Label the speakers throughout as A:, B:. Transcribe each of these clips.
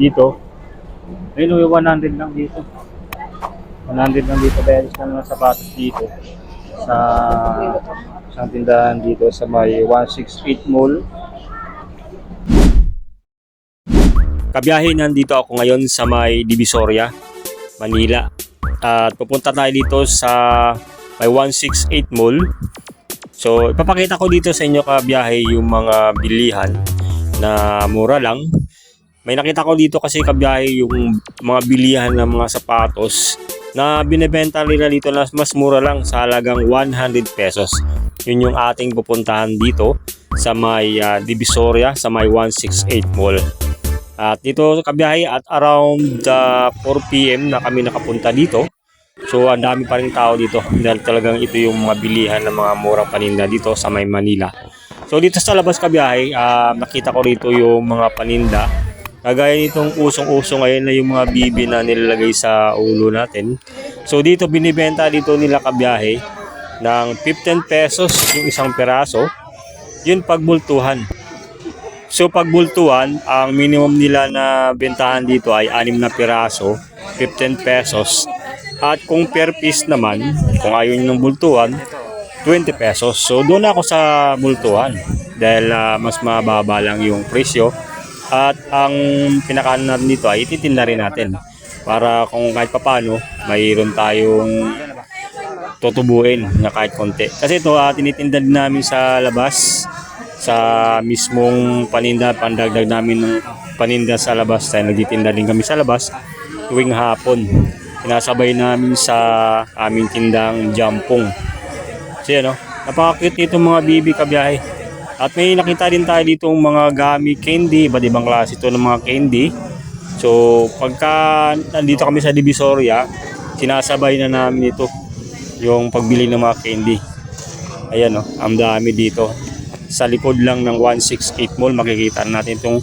A: dito. Ayun, oh, 100 lang dito. 100 lang dito guys ng mga sapatos dito sa isang tindahan dito sa may 168 Mall.
B: Kabiyahe nandito ako ngayon sa may Divisoria, Manila. At pupunta tayo dito sa may 168 Mall. So, ipapakita ko dito sa inyo kabiyahe yung mga bilihan na mura lang. May nakita ko dito kasi kabiyahe yung mga bilihan ng mga sapatos na binebenta nila dito na mas mura lang sa halagang 100 pesos. Yun yung ating pupuntahan dito sa may ah, Divisoria, sa may 168 Mall. At dito kabiyahe at around uh, 4 p.m. na kami nakapunta dito. So ang dami pa rin tao dito dahil talagang ito yung mga bilihan ng mga murang paninda dito sa may Manila. So dito sa labas kabiyahe, ah, nakita ko rito yung mga paninda. Kagaya nitong usong-uso ngayon na yung mga bibi na nilalagay sa ulo natin. So dito binibenta dito nila kabiyahe ng 15 pesos yung isang peraso. Yun pagbultuhan. So pag bultuhan, ang minimum nila na bentahan dito ay 6 na piraso, 15 pesos. At kung per piece naman, kung ayaw nyo ng bultuhan, 20 pesos. So doon ako sa bultuhan dahil ah, mas mababa lang yung presyo. At ang pinakaano dito ay ititinda rin natin para kung kahit papano mayroon tayong tutubuin na kahit konti. Kasi ito uh, tinitinda din namin sa labas sa mismong paninda, pandagdag namin ng paninda sa labas. Tayo nagtitinda din kami sa labas tuwing hapon. Sinasabay namin sa aming tindang jampong. Kasi ano, napaka-cute nito mga bibi kabiyahe. At may nakita din tayo dito mga gami candy, iba't ibang klase ito ng mga candy. So, pagka nandito kami sa Divisoria, sinasabay na namin ito yung pagbili ng mga candy. Ayan o, ang dami dito. Sa likod lang ng 168 Mall, makikita natin itong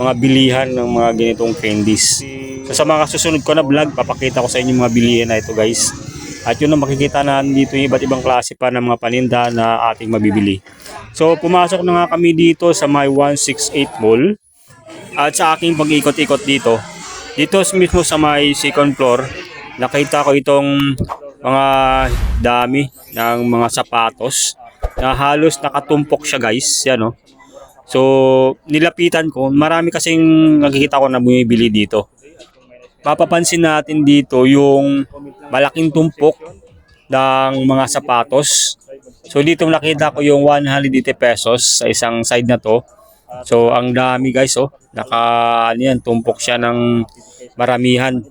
B: mga bilihan ng mga ganitong candies. So, sa mga susunod ko na vlog, papakita ko sa inyo mga bilihan na ito guys. At yun ang makikita natin dito yung iba't ibang klase pa ng mga paninda na ating mabibili. So pumasok na nga kami dito sa my 168 mall. At sa aking pag-ikot-ikot dito, dito mismo sa may second floor, nakita ko itong mga dami ng mga sapatos na halos nakatumpok siya guys. Yan o. So nilapitan ko, marami kasing nakikita ko na bumibili dito mapapansin natin dito yung malaking tumpok ng mga sapatos. So dito nakita ko yung 180 pesos sa isang side na to. So ang dami guys oh. Naka ano yan, tumpok siya ng maramihan.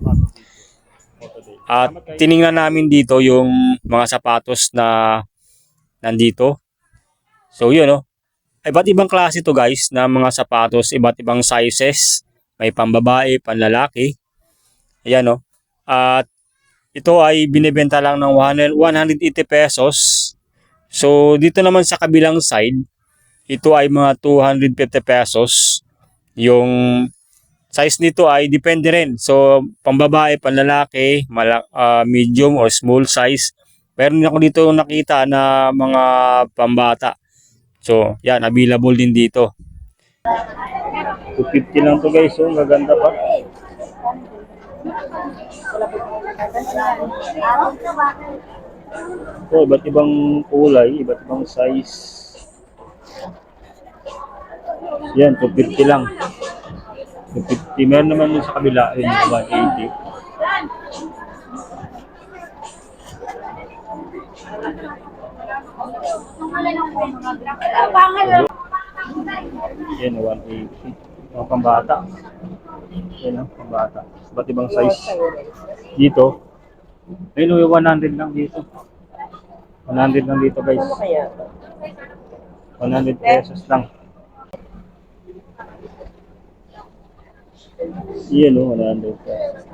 B: At tiningnan namin dito yung mga sapatos na nandito. So yun oh. Iba't ibang klase to guys na mga sapatos, iba't ibang sizes. May pambabae, panlalaki. Ayan o. At ito ay binibenta lang ng 100 180 pesos. So dito naman sa kabilang side, ito ay mga 250 pesos. Yung size nito ay depende rin. So pambabae, panlalaki, mala, ah, medium or small size. Meron ako dito nakita na mga pambata. So yan, available din dito.
A: 250 lang to guys, oh, gaganda pa. Ito, iba't ibang kulay, iba't ibang size. Yan, 250 lang. 250. Meron naman dun sa kabila, yun, 180. Yan, 180. Mga pambata. Yan, pambata. Iba't ibang size. Dito, ayun, oh, 100 lang dito. 100 lang dito, guys. 100 pesos lang. Yan, oh, 100 pesos.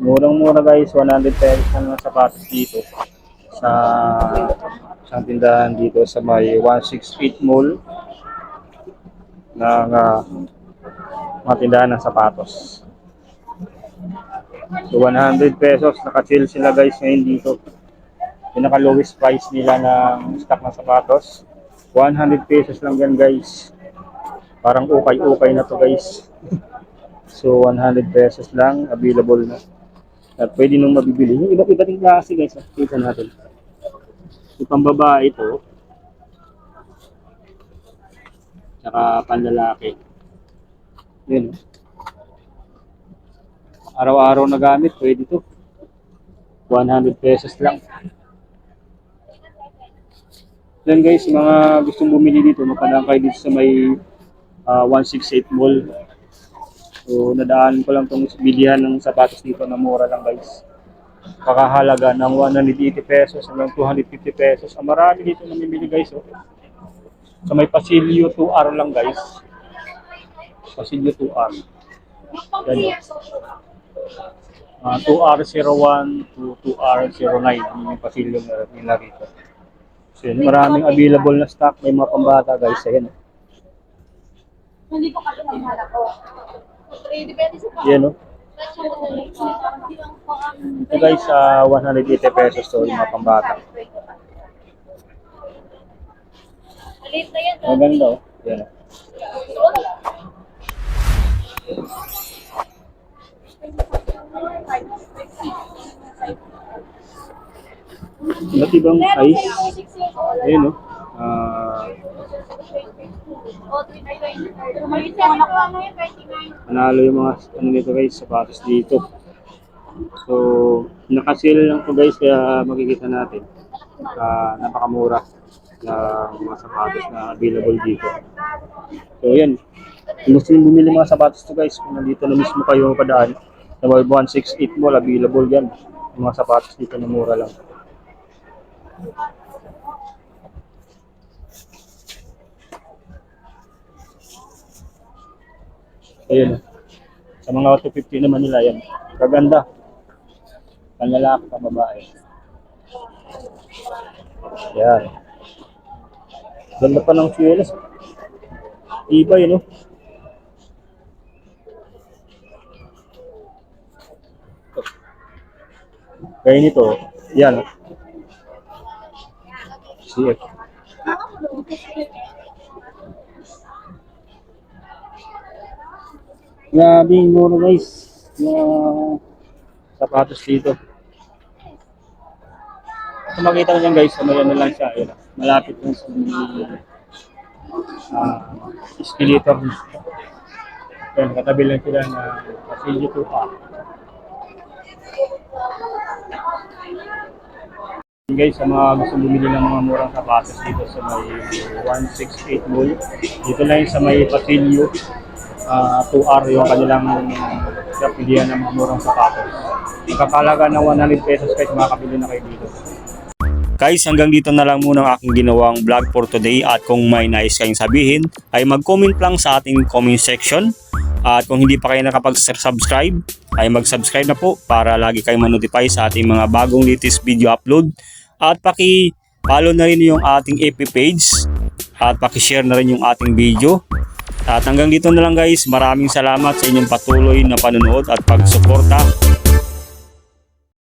A: Murang-mura guys, 100 pesos lang ang sapatos dito sa isang tindahan dito sa may 168 Mall ng uh, mga tindahan ng sapatos. So 100 pesos, naka-chill sila guys ngayon dito. Pinaka lowest price nila ng stock ng sapatos. 100 pesos lang yan guys. Parang ukay-ukay na to guys. So 100 pesos lang, available na. At pwede nung mabibili. Yung iba't iba't yung klase guys, kita natin. Yung pambabae ito, tsaka panlalaki. Yun. Araw-araw na gamit, pwede to. 100 pesos lang. Yan guys, mga gustong bumili dito, mapadaan kayo dito sa may ah, 168 Mall. So, nadaan ko lang itong bilihan ng sapatos dito na mura lang guys. Pakahalaga ng 180 pesos hanggang 250 pesos. Ang marami dito namimili guys. Oh. Sa may Pasilio 2R lang guys. Pasilio 2R. Yan. Ah, 2R01 to 2R09. Yun yung Pasilio na nila rito. So, yun, maraming available na stock. May mga pambata guys. Ayan.
C: Hindi ko kasi ang halak ko.
A: Yan oh. Ito guys, sa 180 pesos to yung mga pambata. Maganda oh. Yan oh. Iba't ibang size. Ayun
C: na yun, 29.
A: panalo yung mga ano nito guys, sapatos dito. So, nakasale lang to guys kaya makikita natin. Ah, napakamura na mga sapatos na available dito. So, yan. Kung gusto nyo bumili mga sapatos to guys, kung nandito na mismo kayo padaan, sa may 168 mall, available yan. Yung mga sapatos dito na mura lang. Ayun. Sa mga 250 naman nila yan. Kaganda. Panlalaki pa babae. Yan. Ganda pa ng swelas. Iba yun, no? Kaya nito, yan. CF. Grabe yung mura guys. Mga sapatos dito. Kung makita nyo yan guys, ano lang siya. Yun, malapit lang sa uh, escalator. Yan, katabi lang sila na pasilyo 2 pa. Guys, sa mga gusto bumili ng mga murang sapatos dito sa may 168 Mall. Dito lang sa may pasilyo. Ah, 2R yung kanilang kapilihan ng mga murang sapatos. Kakalaga ng 100 pesos kahit makakabili na kayo dito.
B: Guys, hanggang dito na lang muna ang aking ginawang vlog for today at kung may nais kayong sabihin ay mag-comment lang sa ating comment section at kung hindi pa kayo nakapag-subscribe ay mag-subscribe na po para lagi kayong manotify sa ating mga bagong latest video upload at paki-follow na rin yung ating FB page. At paki-share na rin yung ating video. At hanggang dito na lang guys. Maraming salamat sa inyong patuloy na panonood at pagsuporta